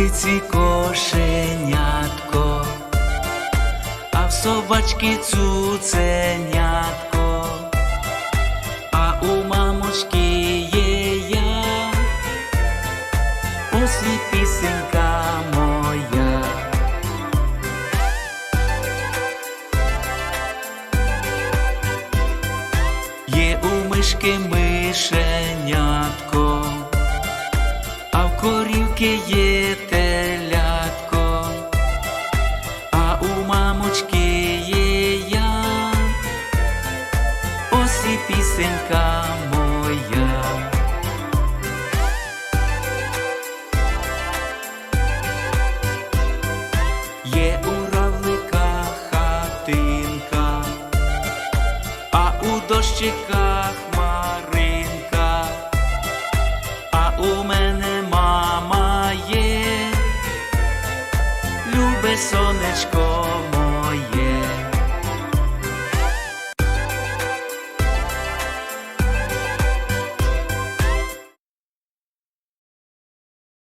киці кошенятко, а в собачки цуценятко, а у мамочки є я, ось і пісенька моя. Є у мишки мишенятко, корівки є телятко, а у мамочки є я, ось і пісенька моя. Є у равлика хатинка, а у дощиках хмаринка, а у мене сонечко.